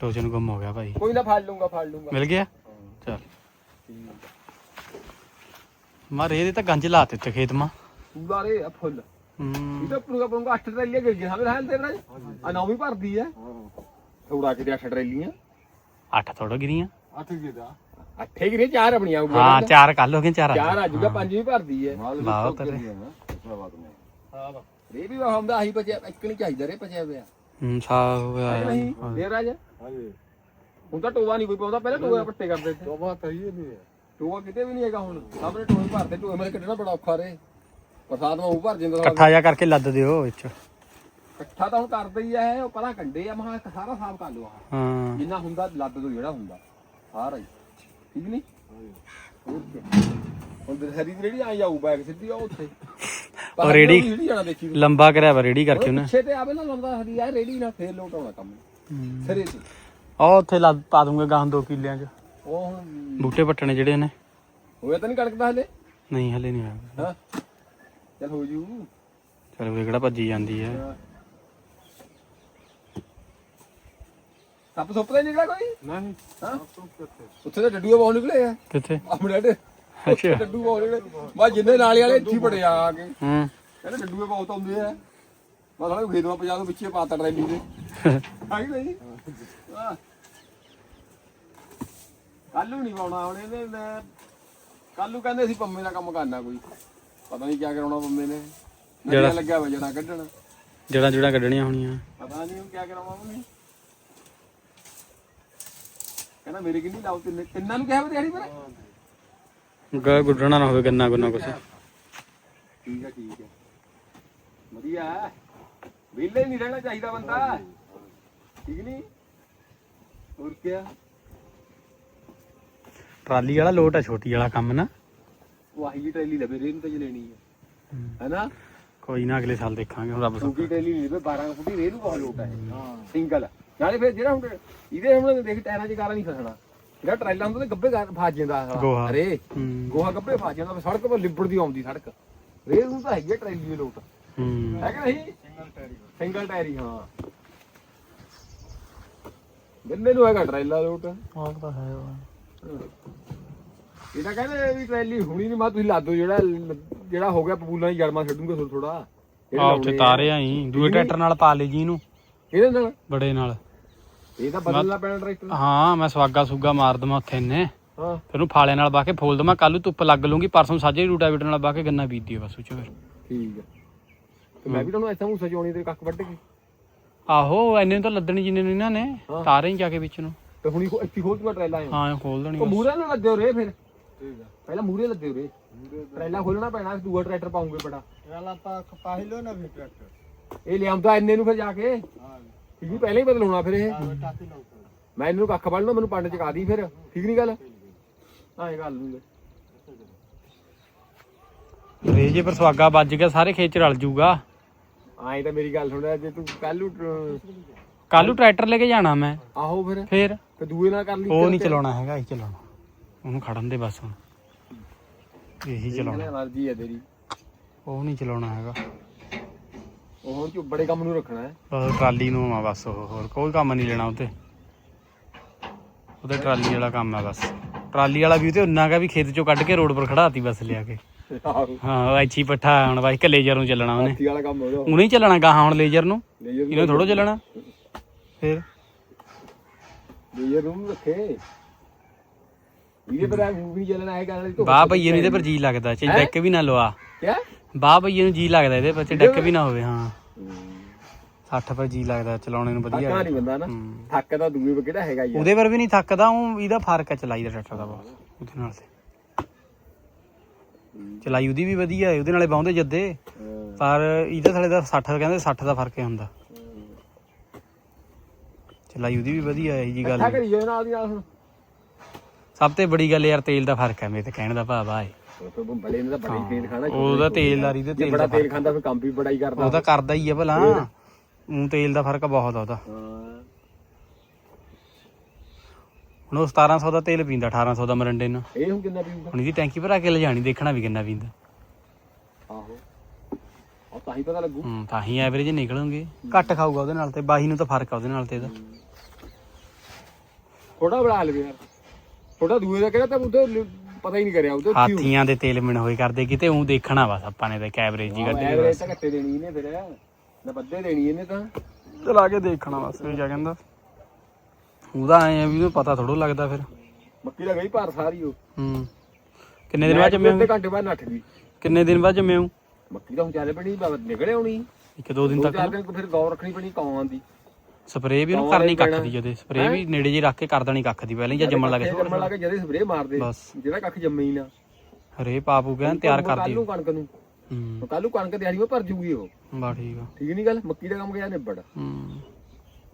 ਟੋਚਨ ਗੁੰਮ ਹੋ ਗਿਆ ਭਾਈ। ਕੋਈ ਨਾ ਫੜ ਲੂੰਗਾ ਫੜ ਲੂੰਗਾ ਮਿਲ ਗਿਆ? ਚਲ। ਮਾ ਰੇ ਦੇ ਤਾਂ ਗੰਜ ਲਾਤੇ ਉੱਤੇ ਖੇਤ ਮਾ ਪੂਰਾ ਰੇ ਆ ਫੁੱਲ। ਹੂੰ। ਇਹ ਤਾਂ ਪੂਰਾ ਪੂਰਾ ਅੱਠ ਟਰੇਲੀਆਂ ਗਿਰ ਗਈਆਂ। ਹਮੇ ਹਾਲ ਤੇ ਬਰਾ ਆ ਨੌਵੀਂ ਭਰਦੀ ਹੈ ਥੋੜਾ ਕਿਤੇ ਅੱਠ ਟਰੇਲੀਆਂ। ਅੱਠ ਥੋੜਾ ਗਿਰੀਆਂ। ਅੱਠ ਕਿਦਾ ਅੱਠੇ ਗਿਰੇ ਚਾਰ ਆਪਣੀਆਂ ਹਾਂ ਚਾਰ ਕੱਲ ਹੋ ਗਏ ਚਾਰ ਚਾਰ ਆ ਜੂਗਾ ਪੰਜਵੀਂ ਭਰਦੀ ਹੈ ਬਾਹਰ ਤੇਰੇ। ਹਾਂ ਰੇ ਵੀ ਹੁੰਦਾ ਆਹੀ ਬਚਿਆ ਇੱਕ ਨਹੀਂ ਚਾਹੀਦਾ ਰੇ ਬਚਿਆ ਪਿਆ ਹੂੰ ਸਾ ਹੋਇਆ। ਹੈ ਨਹੀਂ? ਦੇਰ ਰਾਜ ਹੁਣ ਤਾਂ ਟੋਆ ਨਹੀਂ ਕੋਈ ਪਾਉਂਦਾ ਪਹਿਲਾਂ ਟੋਆ ਪੱਟੇ ਕਰਦੇ ਸੀ। ਟੋਆ ਕਹੀਏ ਨਹੀਂ ਟੋਆ ਕਿਤੇ ਵੀ ਨਹੀਂ ਹੈਗਾ ਹੁਣ। ਸਭ ਨੇ ਟੋਏ ਭਰਦੇ ਟੋਏ ਮੇਰੇ ਕੱਢਣਾ ਬੜਾ ਔਖਾ ਰੇ। ਬਰਸਾਤ ਨੂੰ ਭਰ ਜਾਂਦਾ ਸਾਲਾ। ਇਕੱਠਾ ਜਾ ਕਰਕੇ ਲੱਦ ਦਿਓ ਵਿੱਚ। ਇਕੱਠਾ ਤਾਂ ਹੁਣ ਕਰਦੇ ਹੀ ਆ ਇਹ ਉਹ ਪਰਾਂ ਕੰਡੇ ਆ ਮਹਾ ਇੱਕ ਸਾਰਾ ਸਾਫ਼ ਕਰ ਲਓ ਆਹ ਹਾਂ। ਜਿੰਨਾ ਹੁੰਦਾ ਲੱਦ ਦੋ ਜਿਹੜਾ ਹੁੰਦਾ। ਸਾਰਾ ਹੀ। ਠੀਕ ਨਹੀਂ? ਹੋਰ ਕੀ ਹੁਣ ਦਸਹਰੀ ਦੀ ਜਿਹੜੀ ਆਈ ਜਾਊ ਬੈਗ ਸਿੱਧੀ ਉਹ ਉੱਥੇ। ਉਹ ਰੇੜੀ- ਜਿਹੜੀ ਜਾਣਾ ਦੇਖੀ ਲੰਬਾ ਕਰਿਆ ਵਾ ਰੇੜੀ ਕਰਕੇ ਉਹਨੇ। ਪਿੱਛੇ ਤੇ ਆਵੇ ਨਾ ਲੰਦਾ ਹਰੀ ਆ ਰੇੜੀ ਨਾਲ ਫੇਰ ਲੋਟ ਆਉਣਾ ਕੰਮ। ਸਰੇ ਤੇ। ਉਹ ਉੱਥੇ ਲੱਦ ਪਾ ਦੂੰਗਾ ਗਾਂ ਦੋ ਕਿੱਲਿਆਂ 'ਚ। ਉਹ ਹੁਣ ਬੂਟੇ ਪੱਟਣੇ ਜਿਹੜੇ ਨੇ ਹੋਇਆ ਤਾਂ ਨਹੀਂ ਕਣਕਦਾ ਹਲੇ? ਨਹੀਂ ਹਲੇ ਨਹੀਂ ਹੋਇਆ। ਹਾਂ। ਚੱਲ ਹੋ ਜੂ। ਚਲ ਉਹ ਕਿਹੜਾ ਭੱਜੀ ਜਾਂਦੀ ਹੈ। ਸੱਪ ਸੁੱਪ ਤਾਂ ਨੀ ਨਿਕਲਿਆ ਕੋਈ? ਨਹੀਂ। ਹਾਂ। ਉੱਥੇ ਤਾਂ ਡੱਡੂਆ ਬਹੁਤ ਨਿਕਲੇ ਆ। ਕਿੱਥੇ? ਆਪਣੇ ਡੇ ਅੱਛਾ। ਡੱਡੂ ਬਹੁਤ ਨਿਕਲੇ ਮੈਂ ਜਿੰਨੇ ਨਾਲੇ ਵਾਲੇ ਇੱਥੇ ਹੀ ਬੜੇ ਆ ਆ ਕੇ। ਹੂੰ। ਕਹਿੰਦੇ ਡੱਡੂਏ ਬਹੁਤ ਆਉਂਦੇ ਆ। ਮੈਂ ਸਾਲੇ ਖੇਤੋਂ ਪੰਜਾਬ ਦੇ ਵਿੱਚੇ ਪਾਤਾ ਟਰੈਲੀ ਦੇ ਆਈ ਨਹੀਂ? ਹਾਂ ਕੱਲ ਨੂੰ ਨਹੀਂ ਪਾਉਣਾ ਹੁਣ ਇਹਨੇ ਮੈਂ ਕੱਲ ਨੂੰ ਕਹਿੰਦੇ ਸੀ ਪੰਮੇ ਦਾ ਕੰਮ ਕਰਨਾ ਕੋਈ। ਪਤਾ ਨਹੀਂ ਕੀ ਕਰਾਉਣਾ ਪੰਮੇ ਨੇ। ਜਿਹੜਾ- ਜਿਹੜਾ ਲੱਗਿਆ ਵਾ ਜਣਾ ਕੱਢਣ। ਜੜਾਂ ਜੁੜਾਂ ਕੱਢਣੀਆਂ ਹੋਣੀਆਂ। ਪਤਾ ਨਹੀਂ ਹੁਣ ਕੀ ਕਰਾਉਣਾ ਉਹਨੇ ਕਹਿੰਦਾ ਮੇਰੇ ਕਿੰਨੀ ਲਾਉ ਤਿੰਨ ਤਿੰਨਾਂ ਨੂੰ ਕਿਹਾ ਵਾ ਦਿਹਾੜੀ ਪਰ ਗਾ ਗੁੱਡਣਾ ਨਾ ਹੋਵੇ ਗੰਨਾ ਗੁੰਨਾ ਕੁਛ। ਠੀਕ ਹੈ ਠੀਕ ਹੈ। ਵਧੀਆ। ਹੈ। ਵਿਹਲੇ ਨਹੀਂ ਰਹਿਣਾ ਚਾਹੀਦਾ ਬੰਦਾ। ਠੀਕ ਨਹੀਂ ਹੋਰ ਕੀ ਟਰਾਲੀ ਵਾਲਾ ਲੋਟ ਆ ਛੋਟੀ ਵਾਲਾ ਕੰਮ ਨਾ। ਉਹ ਆਹੀ ਜੀ ਟਰੈਲੀ ਲਵੇ ਰੇ ਨੂੰ ਤਾਂ ਲੈਣੀ ਹੈ। ਹੈਨਾ? ਕੋਈ ਨਾ ਅਗਲੇ ਸਾਲ ਦੇਖਾਂਗੇ ਹੁਣ ਰੱਬ ਛੋਟੀ ਟਰੈਲੀ ਲਵੇ 12 ਫੁੱਟੀ ਰੇ ਨੂੰ ਬਹੁਤ ਲੋਟ ਹੈ ਹਾਂ ਸਿੰਗਲ। ਨਾਲੇ ਫਿਰ ਜਿਹੜਾ ਹੁਣ ਇਹਦੇ ਹੁਣ ਦੇਖ ਟਾਇਰਾਂ 'ਚ ਗਾਰਾ ਨਹੀਂ ਫਸਣਾ। ਜਿਹੜਾ ਟਰੈਲਾ ਹੁੰਦਾ ਤੇ ਗੱਬੇ ਫਸ ਜਾਂਦਾ। ਗੋਹਾ। ਰੇ ਹੂੰ। ਗੋਹਾ ਗੱਬੇ ਫਸ ਜਾਂਦਾ ਫਿਰ ਸੜਕ 'ਤੇ ਲਿਬੜਦੀ ਆਉਂਦੀ ਸੜਕ। ਰੇ ਨੂੰ ਤਾਂ ਹੈਗੀ ਟਰੈਲੀ ਦੀ ਲੋਟ। ਹੂੰ। ਹੈ ਕਿ ਨਹੀਂ? ਸਿੰਗਲ ਟਾਇਰੀ ਸਿੰਗਲ ਟਾਇਰੀ ਹਾਂ। ਬੰਦੇ ਨੂੰ ਹੈਗਾ ਟਰੈਲਾ ਲੋਟ। ਆਹ ਤਾਂ ਹੈ ਇਹ ਤਾਂ ਕਹਿੰਦੇ ਵੀ ਟਰੈਲੀ ਹੁਣੀ ਨਹੀਂ ਮਾ ਤੁਸੀਂ ਲਾ ਦਿਓ ਜਿਹੜਾ ਜਿਹੜਾ ਹੋ ਗਿਆ ਪਪੂਲਾਂ ਦੀ ਜੜਮਾ ਛੱਡੂਗਾ ਥੋੜਾ ਥੋੜਾ ਆ ਉੱਥੇ ਤਾਰੇ ਆਈ। ਦੂਏ ਟਰੈਕਟਰ ਨਾਲ ਪਾ ਲਈ ਜੀ ਇਹਨੂੰ। ਇਹਦੇ ਨਾਲ? ਬੜੇ ਨਾਲ। ਇਹ ਤਾਂ ਬਦਲਣਾ ਪੈਣਾ ਟਰੈਕਟਰ। ਹਾਂ ਮੈਂ ਸਵਾਗਾ ਸੁਗਾ ਮਾਰ ਦਵਾਂ ਉੱਥੇ ਨੇ ਹਾਂ। ਫਿਰ ਉਹਨੂੰ ਫਾਲੇ ਨਾਲ ਬਾ ਕੇ ਫੋਲ ਦਵਾਂ ਕੱਲ ਨੂੰ ਧੁੱਪ ਲੱਗ ਲੂੰਗੀ ਪਰਸੋਂ ਸਾਜੇ ਰੂਟਾਵੀਟਰ ਨਾਲ ਬਾ ਕੇ ਗੰਨਾ ਬੀਜ ਦਿਓ ਬਸ ਉਹ ਚ ਫਿਰ। ਠੀਕ ਹੈ ਤੇ ਮੈਂ ਵੀ ਤੁਹਾਨੂੰ ਐਸਾ ਮੂਸਾ ਚੋਣੀ ਤੇ ਕੱਖ ਵੱਢ ਕੇ। ਆਹੋ ਐਨੇ ਨੂੰ ਤਾਂ ਲੱਦਣੀ ਜਿੰਨੇ ਨੂੰ ਇਹਨਾਂ ਨੇ। ਤਾਰੇ ਹੀ ਜਾ ਕੇ ਵਿੱਚ ਨੂੰ। ਤੇ ਹੁਣੀ ਖੋ- ਇੱਥੇ ਖੋਲ ਦੂਗਾ ਟਰੈਲਾ ਐਂ। ਹਾਂ ਖੋਲ ਦੇਣੀ ਉਹ ਬਸ। ਮੂਰੇ ਨਾਲ ਲੱਦੇ ਰੇ ਫਿਰ। ਠੀਕ ਹੈ ਪਹਿਲਾਂ ਮੂਰੇ ਲੱਦੇ ਰੇ ਟਰੈਲਾ ਖੋਲਣਾ ਪੈਣਾ ਫਿਰ ਦੂਆ ਟਰੈਕਟਰ ਪਾਉਂਗੇ ਬੜਾ। ਟਰਾਲਾ ਪਾ ਪਾਹਿਲੋ ਨਾ ਵੀ ਟਰੈਕਟਰ। ਇਹ ਲਿਆਉਂਦਾ ਇੰਨੇ ਨੂੰ ਫਿਰ ਜਾ ਕੇ। ਹਾਂ। ਠੀਕ ਨਹੀਂ ਪਹਿਲਾਂ ਹੀ ਬਦਲਾਉਣਾ ਫਿਰ ਇਹ। ਮੈਂ ਇਹਨੂੰ ਕੱਖ ਵੱਢ ਲਵਾਂ ਮੈਨੂੰ ਪੰਡ ਚਕਾ ਦੀ ਫਿਰ। ਠੀਕ ਨਹੀਂ ਗੱਲ? ਇਹ ਗੱਲ ਨੂੰ ਰੇ ਜੇ ਪਰ ਸਵਾਗਾ ਵੱਜ ਗਿਆ ਸਾਰੇ ਖੇਤ ਚ ਰਲ ਜੂਗਾ। ਆਏ ਤਾਂ ਮੇਰੀ ਗੱਲ ਸੁਣ ਰਿਹਾ ਜੇ ਤੂੰ ਕੱਲ ਕੱਲ ਨੂੰ ਟਰੈਕਟਰ ਲੈ ਕੇ ਜਾਣਾ ਮੈਂ। ਆਹੋ ਫਿਰ। ਫੇਰ? ਤੇ ਦੂਏ ਨਾਲ ਕਰ ਲਈ ਉਹ ਨਹੀਂ ਚਲਾਉਣਾ ਹੈਗਾ ਇਹ ਚਲਾਉਣਾ। ਉਹਨੂੰ ਖੜਨ ਦੇ ਬਸ ਹੁਣ। ਇਹੀ ਚਲਾਉਣਾ। ਮਰਜ਼ੀ ਹੈ ਤੇਰੀ। ਉਹ ਨਹੀਂ ਚਲਾਉਣਾ ਹੈਗਾ। ਹੁਣ ਚ ਬੜੇ ਕੰਮ ਨੂੰ ਰੱਖਣਾ ਹੈ। ਬਸ ਟਰਾਲੀ ਨੂੰ ਆ ਬਸ ਉਹ ਹੋਰ ਕੋਈ ਕੰਮ ਨਹੀਂ ਲੈਣਾ ਉਤੇ ਉਹਦੇ ਟਰਾਲੀ ਵਾਲਾ ਕੰਮ ਆ ਬਸ। ਟਰਾਲੀ ਵਾਲਾ ਵੀ ਤੇ ਉਨਾ ਕਾ ਵੀ ਖੇਤ ਚੋਂ ਕੱਢ ਕੇ ਰੋਡ ਪਰ ਖੜਾਤੀ ਬਸ ਲਿਆ ਕੇ। ਆਹੋ। ਹਾਂ ਐਚੀ ਪੱਠਾ ਹੁਣ ਬਾਈ ਕਲੇਜਰ ਨੂੰ ਚੱਲਣਾ ਉਹਨੇ। ਹਾਥੀ ਵਾਲਾ ਕੰਮ ਉਹਦਾ ਉਹਨੇ ਹੀ ਚੱਲਣਾ ਗਾਹਾਂ ਹੁਣ ਲੇਜਰ ਨੂੰ। ਲੇਜਰ ਇਹਨੇ ਥੋੜੋ ਚੱਲਣਾ। ਫੇਰ? ਲੇਜਰ ਨੂੰ ਰੱਖੇ। ਇਹਦੇ ਪਰ ਮੂਵੀ ਚੱਲਣਾ ਹੈ ਗੱਲ ਤੋਂ ਬਾਹ ਭਈਏ ਨੂੰ ਇਹਦੇ ਪਰ ਜੀ ਲੱਗਦਾ ਚੇ ਡੈਕ ਵੀ ਨਾ ਲਵਾ। ਕਿਆ? ਬਾਹ ਭਈਏ ਨੂੰ ਜੀ ਲੱਗਦਾ ਇਹਦੇ ਪਰ ਚ ਡੈਕ ਵੀ ਨਾ ਹੋਵੇ ਹਾਂ। 60 ਪਰ ਜੀ ਲੱਗਦਾ ਚਲਾਉਣੇ ਨੂੰ ਵਧੀਆ ਥੱਕਾ ਨਹੀਂ ਬੰਦਾ ਨਾ। ਹੂੰ। ਥੱਕ ਤਾਂ ਦੂਏ ਪਰ ਕਿਹੜਾ ਹੈਗਾ ਯਾਰ। ਉਹਦੇ ਪਰ ਵੀ ਨਹੀਂ ਥੱਕਦਾ ਉਹ ਇਹਦਾ ਫ਼ਰਕ ਹੈ ਚਲਾਈ ਦਾ ਟਰੈਕਟਰ ਦਾ ਬਹੁਤ ਉਹਦੇ ਨਾਲ ਤੇ। ਚਲਾਈ ਉਹਦੀ ਵੀ ਵਧੀਆ ਹੈ ਉਹਦੇ ਨਾਲੇ ਬਾਉਂਦੇ ਜੱਦੇ। ਹਾਂ। ਪਰ ਇਹਦੇ ਥਲੇ ਦਾ 60 ਕਹਿੰਦੇ 60 ਦਾ ਫ਼ਰਕ ਹੀ ਹੁੰਦਾ। ਚਲਾਈ ਉਹਦੀ ਵੀ ਵਧੀਆ ਹੈ ਇਹ ਜੀ ਗੱਲ ਇਕੱਠਾ ਕਰੀ ਜਾਓ ਨਾਲ ਦੀ ਨਾਲ ਹੁਣ। ਸਭ ਤੋਂ ਬੜੀ ਗੱਲ ਯਾਰ ਤੇਲ ਦਾ ਫ਼ਰਕ ਹੈ ਮੇਰੇ ਤੇ ਕਹਿਣ ਦਾ ਭਾਵ ਆ ਇਹ। ਉਹ ਤਾਂ ਬੜੇ ਨੇ ਤਾਂ ਬੜਾ ਹੀ। ਤੇਲ ਖਾਣਾ ਉਹਦਾ ਤੇਲਦਾਰੀ ਤੇ ਜੇ ਤੇਲ ਬੜਾ ਦਾ ਤੇਲ ਖਾਂਦਾ ਫਿਰ ਕੰਮ ਵੀ ਬੜਾ ਹੀ ਕਰਦਾ। ਉਹ ਤਾਂ ਕਰਦਾ ਹੀ ਆ ਭਲਾ। ਉਹ ਤੇਲ ਦਾ ਫ਼ਰਕ ਬਹੁਤ ਆ ਉਹਦਾ। ਹਾਂ। ਹੁਣ ਉਹ 1700 ਦਾ ਤੇਲ ਪੀਂਦਾ 1800 ਦਾ ਮਰੰਡੇ ਨੂੰ। ਇਹ ਹੁਣ ਕਿੰਨਾ ਪੀਊਗਾ? ਹੁਣ ਇਹਦੀ ਟੈਂਕੀ ਭਰਾ ਕੇ ਲਿਜਾਣੀ ਦੇਖਣਾ ਵੀ ਕਿੰਨਾ ਪੀਂਦਾ। ਆਹੋ। ਉਹ ਤਾਂ ਹੀ ਪਤਾ ਲੱਗੂ। ਹੂੰ ਤਾਂ ਹੀ ਐਵਰੇਜ ਨਿਕਲਣਗੇ ਘੱਟ ਖਾਊਗਾ ਉਹਦੇ ਨਾਲ ਤੇ ਬਾਹੀ ਨੂੰ ਤਾਂ ਫ਼ਰਕ ਆ ਉਹਦੇ ਨਾਲ ਤੇ ਇਹਦਾ। ਥੋੜਾ ਬਣਾ ਲਵੇ ਯਾਰ। ਥੋੜਾ ਦੂਏ ਦਾ ਕਿਹੜਾ ਤਾਂ ਉਹਦੇ ਪਤਾ ਹੀ ਨਹੀਂ ਕਰਿਆ ਉਹਦੇ ਹਾਥੀਆਂ ਦੇ ਤੇਲ ਮਿਣ ਹੋਏ ਕਰਦੇ ਕਿਤੇ ਉਹ ਦੇਖਣਾ ਬਸ ਆਪਾਂ ਨੇ ਤਾਂ ਐਵਰੇਜ ਹੀ ਕੱਢੀ ਐਵਰੇਜ ਤਾਂ ਘੱਟੇ ਦੇਣੀ ਇਹਨੇ ਫਿਰ। ਨਾ ਬੱਦੇ ਦੇਣੀ ਇਹਨੇ ਤਾਂ। ਚਲਾ ਕੇ ਦੇਖਣਾ ਬਸ ਇਹ ਕਿਆ ਕਹਿੰਦਾ ਉਹਦਾ ਐ ਵੀ ਉਹਨੂੰ ਪਤਾ ਥੋੜੋ ਲੱਗਦਾ ਫਿਰ। ਮੱਕੀ ਦਾ ਗਈ ਭਾਰ ਸਾਰੀ ਉਹ। ਹੂੰ। ਕਿੰਨੇ ਦਿਨ ਬਾਅਦ ਜੰਮਿਆ ਅੱਧੇ ਘੰਟੇ ਬਾਅਦ ਨੱਠ ਗਈ। ਕਿੰਨੇ ਦਿਨ ਬਾਅਦ ਜੰਮਿਆ ਹੂੰ? ਮੱਕੀ ਤਾਂ ਹੁਣ ਚੱਲ ਪਣੀ ਬਾਬਾ ਨਿਕਲੇ ਆਉਣੀ ਇੱਕ ਦੋ ਦਿਨ ਦੋ ਤੱਕ ਚਾਰ ਦਿਨ ਫਿਰ ਗੌਰ ਰੱਖਣੀ ਪਣੀ ਕੌਆਂ ਦੀ। ਸਪਰੇਅ ਵੀ ਉਹਨੂੰ ਕਰਨੀ ਕੱਖ? ਦੀ ਜਦੇ ਸਪਰੇਅ ਵੀ ਨੇੜੇ ਜੀ ਰੱਖ ਕੇ ਕਰ ਦੇਣੀ ਕੱਖ ਦੀ ਪਹਿਲਾਂ ਹੀ ਜਾਂ ਜੰਮਣ ਲੱਗੇ ਜੰਮਣ ਲੱਗੇ ਜਦੇ ਸਪਰੇਅ ਮਾਰਦੇ ਬਸ। ਜਿਹੜਾ ਕੱਖ ਜੰਮੇ ਹੀ ਨਾ। ਹਰੇ ਪਾਪੂ ਕਹਿੰਦਾ ਤਿਆਰ ਕਰ ਕੱਲ ਦਿਓ ਨੂੰ ਕਣਕ ਨੂੰ। ਹੂੰ। ਕੱਲ ਨੂੰ ਕਣਕ ਦਿਹਾੜੀ ਮੈਂ ਭਰ ਜੂਗੀ ਉਹ। ਬਾ ਠੀਕ ਆ। ਠੀਕ ਨਹੀਂ ਗੱਲ? ਮੱਕੀ ਦਾ ਕੰਮ ਗਿਆ ਨਿਬੜ। ਹੂੰ।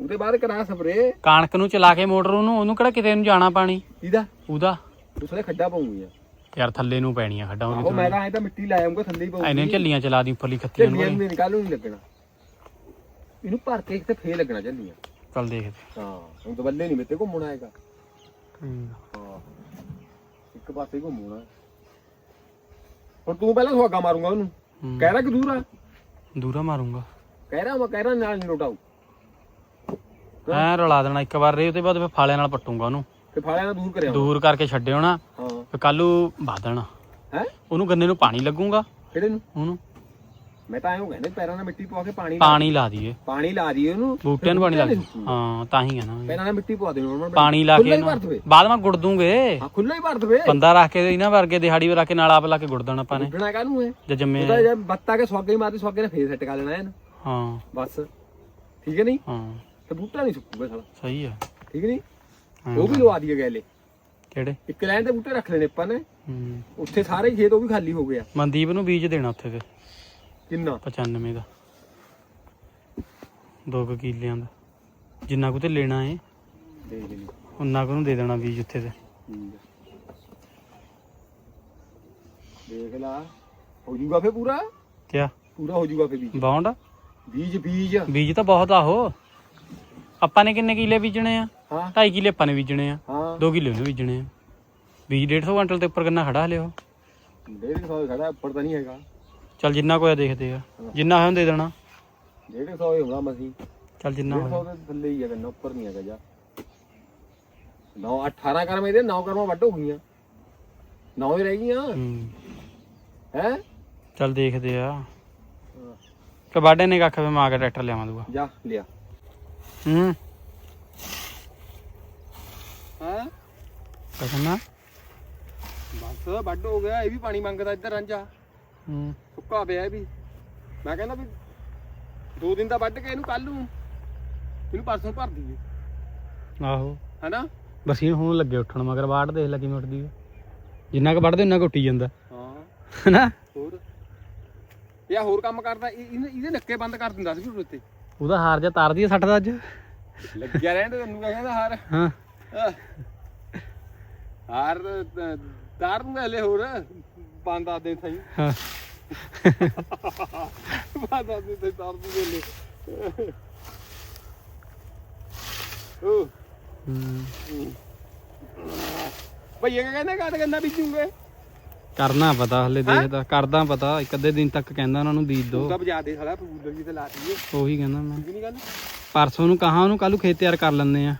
ਉਹਦੇ ਬਾਅਦ ਕਰਾ ਸਪਰੇਅ। ਕਣਕ ਨੂੰ ਚਲਾ ਕੇ ਮੋਟਰ ਉਹਨੂੰ ਉਹਨੂੰ ਕਿਹੜਾ ਕਿਤੇ ਨੂੰ ਜਾਣਾ ਪਾਣੀ? ਇਹਦਾ ਉਹਦਾ। ਉਸਲੇ ਖੱਡਾ ਪਾਉਂਗੀ ਆ ਯਾਰ ਥੱਲੇ ਨੂੰ ਪੈਣੀਆਂ ਖੱਡਾਂ ਆਹੋ ਉਹਦੇ ਮੈਂ ਤਾਂ ਐ ਤਾਂ ਮਿੱਟੀ ਲਾਇਆਉਂਗਾ ਥੱਲੇ ਹੀ ਪਾਉਂਗੀ ਐਨੇ ਝੱਲੀਆਂ ਚਲਾ ਦੀ ਉੱਪਰਲੀ ਖੱਤੀਆਂ ਨੂੰ ਝੱਲੀਆਂ ਨੂੰ ਨਿਕਾਲੂ ਨਹੀਂ ਲੱਗਣਾ। ਇਹਨੂੰ ਭਰ ਕੇ ਕਿਤੇ ਫੇਰ ਲੱਗਣਾ ਝੱਲੀਆਂ ਚੱਲ ਦੇਖਦੇ ਹਾਂ ਹੁਣ ਤਾਂ ਬੱਲੇ ਨਹੀਂ ਮੇਤੇ ਘੁੰਮਣਾ ਹੈਗਾ। ਠੀਕ ਹਾਂ ਇੱਕ ਪਾਸੇ ਘੁੰਮਣਾ। ਹੁਣ ਤੂੰ ਪਹਿਲਾਂ ਸੁਹਾਗਾ ਮਾਰੂੰਗਾ ਉਹਨੂੰ। ਹੂੰ। ਕਹਿ ਰਿਹਾ ਕਿ ਦੂਰ ਆ? ਦੂਰਾ ਮਾਰੂੰਗਾ। ਕਹਿ ਰਿਹਾ ਮੈਂ ਕਹਿ ਰਿਹਾ ਨਾਲ ਨਹੀਂ ਲੋਟਾਉ ਐ ਰਲਾ ਦੇਣਾ ਇੱਕ ਵਾਰ ਰੇ ਉਹਦੇ ਬਾਅਦ ਫਿਰ ਫਾਲਿਆਂ ਨਾਲ ਪੱਟੂਗਾ ਉਹਨੂੰ। ਤੇ ਫਾਲਿਆਂ ਨਾਲ ਦੂਰ ਕਰਿਆ ਦੂਰ ਕਰਕੇ ਛੱਡਿਓ ਨਾ ਹਾਂ। ਫਿਰ ਕੱਲੂ ਬਾਦਣਾ। ਹੈ? ਉਹਨੂੰ ਗੰਨੇ ਨੂੰ ਪਾਣੀ ਲੱਗੂਗਾ। ਕਿਹੜੇ ਨੂੰ? ਉਹਨੂੰ। ਮੈਂ ਤਾਂ ਐਂ ਕਹਿੰਦਾ ਪੈਰਾਂ ਨਾਲ ਮਿੱਟੀ ਪਵਾ ਕੇ ਪਾਣੀ ਪਾਣੀ ਲਾ ਦਈਏ। ਪਾਣੀ ਲਾ ਦਈਏ ਉਹਨੂੰ। ਬੂਟਿਆਂ ਨੂੰ ਪਾਣੀ ਫਿਰ ਬੂਟੇ ਨਹੀਂ ਹਾਂ ਤਾਂ ਹੀ ਹੈ ਨਾ ਪੈਰਾਂ ਨਾਲ ਮਿੱਟੀ ਪਵਾ ਦੇ ਨੋਰਮਲ ਪਾਣੀ ਲਾ ਕੇ ਇਹਨੂੰ। ਬਾਅਦ ਵਿੱਚ ਗੁੜ ਦੂੰਗੇ। ਹਾਂ ਖੁੱਲਾ ਹੀ ਭਰ ਦੇਵੇ। ਬੰਦਾ ਰੱਖ ਕੇ ਇਹਨਾਂ ਵਰਗੇ ਦਿਹਾੜੀ ਵੀ ਰੱਖ ਕੇ ਨਾਲ ਆਪ ਲਾ ਕੇ ਗੁੜ ਦੇਣਾ ਆਪਾਂ ਨੇ। ਉੱਡਣਾ ਕਾਹਨੂੰ ਹੈ? ਜੇ ਜੰਮੇ ਉਹਦਾ ਜੇ ਬੱਤਾ ਕੇ ਸਵਾਗੇ ਮਾਰਦੇ ਸਵਾਗੇ ਨੇ ਫੇਰ ਸੈੱਟ ਕਰ ਲੈਣਾ ਇਹਨੂੰ। ਹਾਂ। ਬਸ। ਠੀਕ ਹੈ ਨਹੀਂ? ਹਾਂ। ਤੇ ਬੂਟਾ ਨਹੀਂ ਸੁੱਕੂਗਾ ਸਾਲਾ। ਸਹੀ ਹੈ ਠੀਕ ਨਹੀਂ। ਉਹ ਵੀ ਲਵਾ ਦਈਏ ਗੈਲੇ। ਕਿਹੜੇ? ਇੱਕ ਲਾਈਨ ਤੇ ਬੂਟੇ ਰੱਖ ਲੈਣੇ ਆਪਾਂ ਨੇ। ਹੂੰ। ਉੱਥੇ ਸਾਰੇ ਖੇਤ ਉਹ ਵੀ ਖਾਲੀ ਹੋ ਗਿਆ ਮਨਦੀਪ ਨੂੰ ਬੀਜ ਦੇਣਾ ਉੱਥੇ ਤੇ ਕਿੰਨਾ? 95 ਦਾ। ਦੋ ਕੁ ਕਿੱਲਿਆਂ ਦਾ। ਜਿੰਨਾ ਕੁ ਤੇ ਲੈਣਾ ਏ। ਕੁ ਨੂੰ ਦੇ ਦੇਣਾ ਬੀਜ ਉੱਥੇ ਤੇ। ਦੇਖ ਲਾ ਹੋ ਜੂਗਾ ਫੇ ਪੂਰਾ? ਕਿਆ? ਪੂਰਾ ਹੋ ਜੂਗਾ ਫੇ ਬੀਜ। ਬੌਂਡ ਬੀਜ ਬੀਜ। ਬੀਜ ਤਾਂ ਬਹੁਤ ਆਹੋ ਆਪਾਂ ਨੇ ਕਿੰਨੇ ਕਿੱਲੇ ਬੀਜਣੇ ਆ? ਹਾਂ। 2.5 ਕਿੱਲੇ ਆਪਾਂ ਨੇ ਬੀਜਣੇ ਆ। ਹਾਂ। 2 ਕਿੱਲੇ ਉਹਨੇ ਬੀਜਣੇ ਆ। ਬੀਜ 150 ਕੁਇੰਟਲ ਤੇ ਉੱਪਰ ਕਿੰਨਾ ਖੜਾ ਡੇਢ ਸੌ ਖੜਾ ਉੱਪਰ ਤਾਂ ਨਹੀਂ ਹੈਗਾ। ਚੱਲ ਜਿੰਨਾ ਕੋਈ ਦੇਖਦੇ ਆ। ਜਿੰਨਾ ਹੋਇਆ ਉਹਨੂੰ ਦੇ ਦੇਣਾ। ਡੇਢ ਸੌ ਹੀ ਹੋਣਾ ਮਸੀਂ ਚੱਲ ਜਿੰਨਾ ਡੇਢ ਹੋਇਆ। ਸੌ ਦੇ ਥੱਲੇ ਹੀ ਹੈ ਕੰਨਾ ਉੱਪਰ ਨਹੀਂ ਹੈਗਾ ਜਾ 9 18 ਕਰਮ ਇਹਦੇ 9 ਕਰਮਾਂ ਵੱਢ ਹੋ ਗਈਆਂ। 9 ਹੀ ਰਹਿ ਗਈਆਂ। ਹੂੰ। ਹੈ? ਚੱਲ ਦੇਖਦੇ ਆ। ਕਿ ਬਾਡੇ ਨੇ ਕੱਖ ਵੀ ਮਾ ਕੇ ਟਰੈਕਟਰ ਲਿਆਵਾਂ ਦੂਗਾ ਜਾ ਲਿਆ। ਹੂੰ। ਹਾਂ? ਕਸਨਾ ਬਸ ਵੱਢ ਹੋ ਗਿਆ ਇਹ ਵੀ ਪਾਣੀ ਮੰਗਦਾ ਇੱਧਰ ਰਾਂਝਾ। ਹੂੰ। ਸੁੱਕਾ ਪਿਆ ਇਹ ਵੀ। ਮੈਂ ਕਹਿੰਦਾ ਵੀ ਦੋ ਦਿਨ ਦਾ ਵੱਢ ਕੇ ਇਹਨੂੰ ਕੱਲ ਨੂੰ। ਇਹਨੂੰ ਪਰਸੋਂ ਭਰ ਦਈਏ। ਆਹੋ। ਹੈਨਾ? ਬਸੀਨ ਹੁਣ ਲੱਗੇ ਉੱਠਣ ਮਗਰ ਬਾੜ ਦੇਖ ਲੈ ਕਿਵੇਂ ਉੱਠਦੀ ਆ। ਜਿੰਨਾ ਕੁ ਵੱਢਦੇ ਉਨਾ ਕੁ ਉੱਟੀ ਜਾਂਦਾ। ਹਾਂ। ਹੈਨਾ? ਹੋਰ? ਇਹ ਹੋਰ ਕੰਮ ਕਰਦਾ ਇਹ- ਇਹਨੇ- ਇਹਦੇ ਨੱਕੇ ਬੰਦ ਕਰ ਦਿੰਦਾ ਸੀ ਉੱਤੇ। ਉਹਦਾ ਹਾਰ ਜਾ ਤਾਰਦੀ ਆ ਸੱਟ ਦਾ ਅੱਜ। ਲੱਗਿਆ ਰਹਿੰਦਾ ਤੈਨੂੰ ਕਹਿੰਦਾ ਹਾਰ। ਹਾਂ। ਆਹ। ਹਾਰ ਤਾਂ ਤਾਰ ਨੂੰ ਹਲੇ ਹੋਰ। ਬੰਦ ਆ ਦੇ ਸਹੀ। ਹਾਂ। ਬੰਦ ਆ ਦੇ ਤਾਰ ਨੂੰ ਵੇਲੇ। ਉਹ ਹੂੰ। ਭਈਆ ਕਹਿੰਦਾ ਕਦ ਗੰਨਾ ਬੀਜੂਗੇ ਕਰਨਾ ਪਤਾ ਹਲੇ ਦੇਖਦਾ ਕਰਦਾ ਪਤਾ ਇੱਕ ਅੱਧੇ ਦਿਨ ਤੱਕ ਕਹਿੰਦਾ ਉਹਨਾਂ ਨੂੰ ਬੀਜ ਦੋ। ਉਹਦਾ ਬਜਾ ਦੇ ਸਾਲਾ ਪੂਲ ਵੀ ਤੇ ਲਾ ਦਈਏ। ਉਹੀ ਕਹਿੰਦਾ ਮੈਂ। ਠੀਕ ਨਹੀਂ ਗੱਲ? ਪਰਸੋਂ ਨੂੰ ਕਹਾ ਉਹਨੂੰ ਕੱਲ ਖੇਤ ਤਿਆਰ ਕਰ ਲੈਂਦੇ ਆ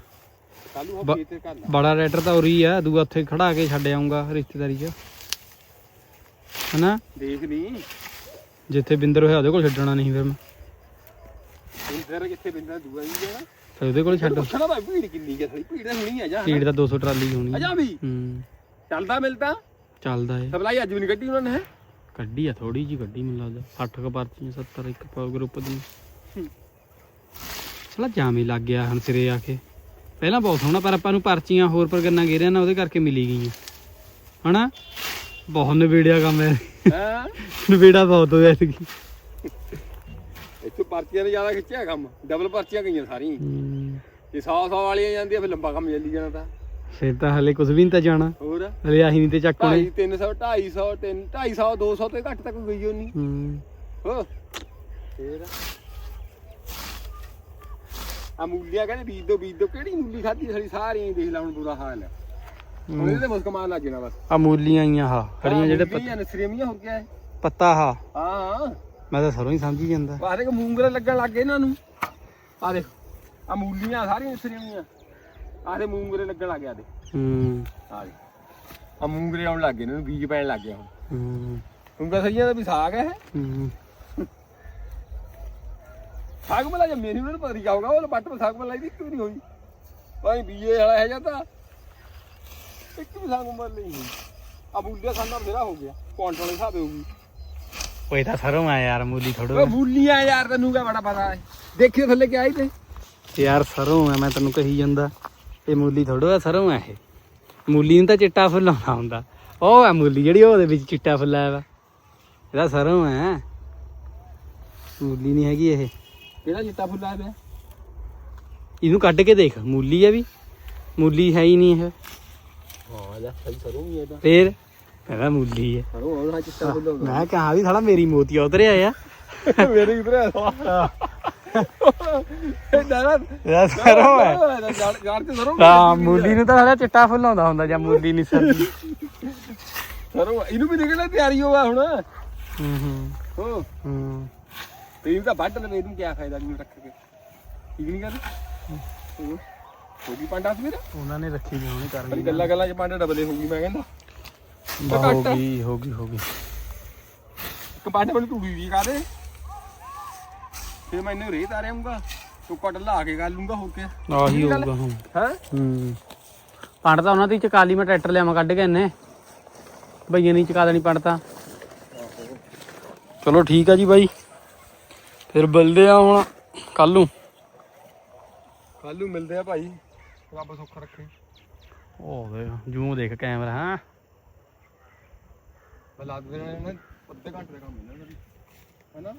ਕੱਲੂ ਬ- ਹੋ ਖੇਤ ਕਰ ਲਾ ਬੜਾ ਰੈਟਰ ਤਾਂ ਉਰੀ ਆ ਦੂਆ ਉੱਥੇ ਖੜਾ ਕੇ ਛੱਡ ਆਉਂਗਾ ਰਿਸ਼ਤੇਦਾਰੀ 'ਚ। ਹਨਾ? ਦੇਖ ਨਹੀਂ ਜਿੱਥੇ ਬਿੰਦਰ ਹੋਇਆ ਉਹਦੇ ਕੋਲ ਛੱਡਣਾ ਨਹੀਂ ਫਿਰ ਮੈਂ। ਇੰਦਰ ਕਿੱਥੇ ਬਿੰਦਾ ਦੂਆ ਨਹੀਂ ਜਾਣਾ ਫਿਰ ਉਹਦੇ ਕੋਲ ਛੱਡ। ਪੁੱਛਣਾ ਤਾਂ ਭੀੜ ਕਿੰਨੀ ਹੈ ਸਾਲੀ? ਭੀੜ ਤਾਂ ਹੁਣੀ ਆ ਜਾ ਭੀੜ ਦਾ 200 ਟਰਾਲੀ ਹੋਣੀ। ਅਜਾ ਵੀ। ਹੂੰ। ਚੱਲਦਾ ਮਿਲਦਾ ਚੱਲਦਾ ਏ। ਸਪਲਾਈ ਅੱਜ ਵੀ ਨਹੀਂ ਕੱਢੀ ਉਹਨਾਂ ਨੇ ਹੈਂ? ਕੱਢੀ ਆ ਥੋੜੀ ਜੀ ਕੱਢੀ ਮੈਨੂੰ ਲੱਗਦਾ। 60 ਕ ਪਰਚੀਆਂ 70 ਇੱਕ ਪਾ ਗਰੁੱਪ ਦੀ। ਚਲਾ ਜਾਮੇ ਲੱਗ ਗਿਆ ਹੁਣ ਸਿਰੇ ਆ ਕੇ। ਪਹਿਲਾਂ ਬਹੁਤ ਸੋਹਣਾ ਪਰ ਆਪਾਂ ਨੂੰ ਪਰਚੀਆਂ ਹੋਰ ਪਰ ਗੰਨਾ ਗੇਰਿਆ ਨਾ ਉਹਦੇ ਕਰਕੇ ਮਿਲੀ ਗਈਆਂ। ਹਨਾ? ਬਹੁਤ ਨਵੇੜਿਆ ਕੰਮ ਹੈ ਹੈਂ? ਨਵੇੜਾ ਬਹੁਤ ਹੋਇਆ ਸੀ ਇੱਥੋਂ ਪਰਚੀਆਂ ਨੇ ਜ਼ਿਆਦਾ ਖਿੱਚਿਆ ਕੰਮ। ਡਬਲ ਪਰਚੀਆਂ ਗਈਆਂ ਸਾਰੀਆਂ। ਜੇ 100 100 ਵਾਲੀਆਂ ਜਾਂਦੀਆਂ ਫਿਰ ਲੰਬਾ ਕੰਮ ਚੱਲੀ ਜਾਣਾ ਤਾਂ। ਫਿਰ ਤਾਂ ਹਲੇ ਕੁਝ ਵੀ ਨਹੀਂ ਤਾਂ ਜਾਣਾ। ਹੋਰ? ਹਲੇ ਆਹੀ ਨਹੀਂ ਤੇ ਚੱਕ ਹੋਣੇ। 250 300 250 3 250 200 ਤੇ ਘੱਟ ਤੱਕ ਗਈ ਹੋਣੀ। ਹੂੰ। ਹੋ ਫੇਰ? ਆ ਮੂਲੀਆਂ ਕਹਿੰਦੇ ਬੀਜ ਦੋ ਬੀਜ ਦੋ। ਕਿਹੜੀ ਮੂਲੀ ਖਾਧੀ? ਸਾਡੀ ਸਾਰੀਆਂ ਦੇਖ ਲਾ ਹੁਣ ਬੁਰਾ ਹਾਲ ਹੈ। ਹੁਣ ਇਹਦੇ ਮੁਸਕ ਮਾਰ ਲੱਗ ਜਾਣਾ ਬਸ। ਆ ਮੂਲੀਆਂ ਆਈਆਂ ਹਾ ਖੜੀਆਂ ਜਿਹੜੇ ਪੱਤ- ਮੂਲੀਆਂ ਨਸਰੀਆਂ ਹੋ ਗਿਆ ਪੱਤਾ ਹਾ। ਹਾਂ। ਮੈਂ ਤਾਂ ਸਰੋਂ ਹੀ ਸਮਝੀ ਜਾਂਦਾ। ਬਾਹਰੇ ਕੋ ਮੂੰਗਰੇ ਲੱਗਣ ਲੱਗ ਗਏ ਇਹਨਾਂ ਨੂੰ। ਆ ਦੇਖ ਆ ਮੂਲੀਆਂ ਸਾਰੀਆਂ ਨਸਰੀਆਂ ਆ ਦੇ ਮੂੰਗਰੇ ਲੱਗਣ ਲੱਗ ਗਿਆ ਦੇ ਹੂੰ। ਆ ਦੇ ਆ ਮੂੰਗਰੇ ਆਉਣ ਲੱਗ ਗਏ ਇਹਨਾਂ ਨੂੰ ਬੀਜ ਪੈਣ ਲੱਗ ਗਿਆ ਹੁਣ। ਹੂੰ। ਮੂੰਗਰਾ ਸਰੀਆਂ ਦਾ ਵੀ ਸਾਗ ਹੈ। ਹੂੰ। ਸਾਗ ਮਲਾ ਜੇ ਮੇਰੀ ਨੂੰ ਪਤਾ ਨਹੀਂ ਜਾਊਗਾ ਉਹ ਪੱਟ ਪਰ ਸਾਗ ਮਲਾਈ ਦੀ ਕਿਉਂ ਨਹੀਂ ਹੋਈ। ਭਾਈ ਬੀਏ ਵਾਲਾ ਹੈ ਜਾਂਦਾ ਇੱਕ ਵੀ ਸਾਗ ਮਲ ਨਹੀਂ ਹੋਈ। ਆ ਬੂਲੀਆਂ ਸਾਡਾ ਬਥੇਰਾ ਹੋ ਗਿਆ। ਕੁਆਂਟਲ ਦੇ ਹਿਸਾਬ ਹੋਊਗੀ ਓਏ ਤਾਂ ਸਰੋਂ ਆ ਯਾਰ ਮੂਲੀ ਥੋੜੋ ਓਏ ਬੂਲੀਆਂ ਯਾਰ ਤੈਨੂੰ ਕਿਆ ਬੜਾ ਪਤਾ ਹੈ? ਦੇਖਿਓ ਥੱਲੇ ਕਿਆ ਆਈ ਤੇ। ਯਾਰ ਸਰੋਂ ਆ ਮੈਂ ਤੈਨੂੰ ਕਹੀ ਜਾਂਦਾ ਇਹ ਮੂਲੀ ਥੋੜੋ ਆ ਸਰੋਂ ਆ ਇਹ। ਮੂਲੀ ਨੂੰ ਤਾਂ ਚਿੱਟਾ ਫੁੱਲ ਆਉਂਦਾ ਹੁੰਦਾ। ਉਹ ਆ ਮੂਲੀ ਜਿਹੜੀ ਉਹਦੇ ਵਿੱਚ ਚਿੱਟਾ ਫੁੱਲ ਆਇਆ ਵਾ। ਇਹਦਾ ਸਰੋਂ ਆ। ਮੂਲੀ ਨਹੀਂ ਹੈਗੀ ਇਹ। ਕਿਹੜਾ ਚਿੱਟਾ ਫੁੱਲ ਆਇਆ ਪਿਆ? ਇਹਨੂੰ ਕੱਢ ਕੇ ਦੇਖ ਮੂਲੀ ਆ ਵੀ। ਮੂਲੀ ਹੈ ਹੀ ਨਹੀਂ ਇਹ। ਹਾਂ ਜਾ ਸਹੀ ਸਰੋਂ ਹੀ ਹੈ ਤਾਂ। ਫੇਰ? ਕਹਿੰਦਾ ਮੂਲੀ ਹੈ। ਸਰੋਂ ਆਉਣਾ ਚਿੱਟਾ ਫੁੱਲ ਹੁੰਦਾ ਮੈਂ ਕਹਾ ਵੀ ਸਾਲਾ ਮੇਰੀ ਮੋਤੀਆ ਉਤਰਿਆ ਆ ਮੇਰੇ ਕਿਧਰ ਆ ਇਹ ਡਰਾ ਇਹਦਾ ਸਰੋਂ ਹੈ। ਜੜ ਜੜ ਤੇ ਸਰੋਂ ਹਾਂ ਮੂਲੀ ਨੂੰ ਤਾਂ ਸਾਲਾ ਚਿੱਟਾ ਫੁੱਲ ਆਉਂਦਾ ਹੁੰਦਾ ਜਾਂ ਮੂਲੀ ਨਹੀਂ ਸਰਦੀ। ਸਰੋਂ ਇਹਨੂੰ ਵੀ ਨਿਕਲਣਾ ਤਿਆਰੀ ਹੋਵਾ ਹੁਣ। ਹੂੰ ਹੂੰ। ਹੋ। ਹੂੰ। ਤੇ ਤਾਂ ਵੱਢ ਲਵੇ ਇਹਨੂੰ ਕੀ ਫਾਇਦਾ ਨਹੀਂ ਰੱਖ ਕੇ। ਠੀਕ ਨਹੀਂ ਗੱਲ? ਹੋ। ਗਈ ਪਾਂਡਾ ਸਵੇਰ ਉਹਨਾਂ ਨੇ ਰੱਖੀ ਨਹੀਂ ਹੋਣੀ ਕਰ ਅਲੀ ਗੱਲਾਂ ਗੱਲਾਂ ਚ ਪਾਂਡਾ ਡਬਲੇ ਹੋ ਗਈ ਮੈਂ ਕਹਿੰਦਾ। ਹੋ ਗਈ ਹੋ ਗਈ ਹੋ ਗਈ। ਇੱਕ ਪਾਂਡੇ ਮੈਨੂੰ ਟੂੜੀ ਦੀ। ਕਾਦੇ ਫਿਰ ਮੈਂ ਇਹਨੂੰ ਰੇਤ ਆ ਰਿਆਉਂਗਾ ਤੂੰ ਕੱਟ ਲਾ ਕੇ ਗੱਲ ਲੂੰਗਾ ਹੋਰ ਕਿਆ ਆਹੀ ਹੋਊਗਾ ਹੁਣ। ਹੈ? ਹੂੰ। ਪੰਡ ਤਾਂ ਉਹਨਾਂ ਦੀ ਚਕਾ ਲਈ ਮੈਂ ਟਰੈਕਟਰ ਲਿਆਵਾਂ ਕੱਢ ਕੇ ਇਹਨੇ। ਬਈਏ ਨਹੀਂ ਚਕਾ ਦੇਣੀ ਪੰਡ ਤਾਂ। ਚਲੋ ਠੀਕ ਆ ਜੀ ਬਾਈ। ਫਿਰ ਮਿਲਦੇ ਆ ਹੁਣ ਕੱਲ ਨੂੰ। ਕੱਲ ਨੂੰ ਮਿਲਦੇ ਆ ਭਾਈ। ਰੱਬ ਸੁੱਖ ਰੱਖੇ। ਉਹ ਦੇ ਜੂਮ ਦੇਖ ਕੈਮਰਾ ਹਾਂ? ਮੈਂ ਲਾ ਦੇਣਾ ਇਹਨੇ ਅੱਧੇ ਘੰਟੇ ਦਾ ਕੰਮ ਇਹਨਾਂ ਦਾ ਵੀ ਹੈਨਾ?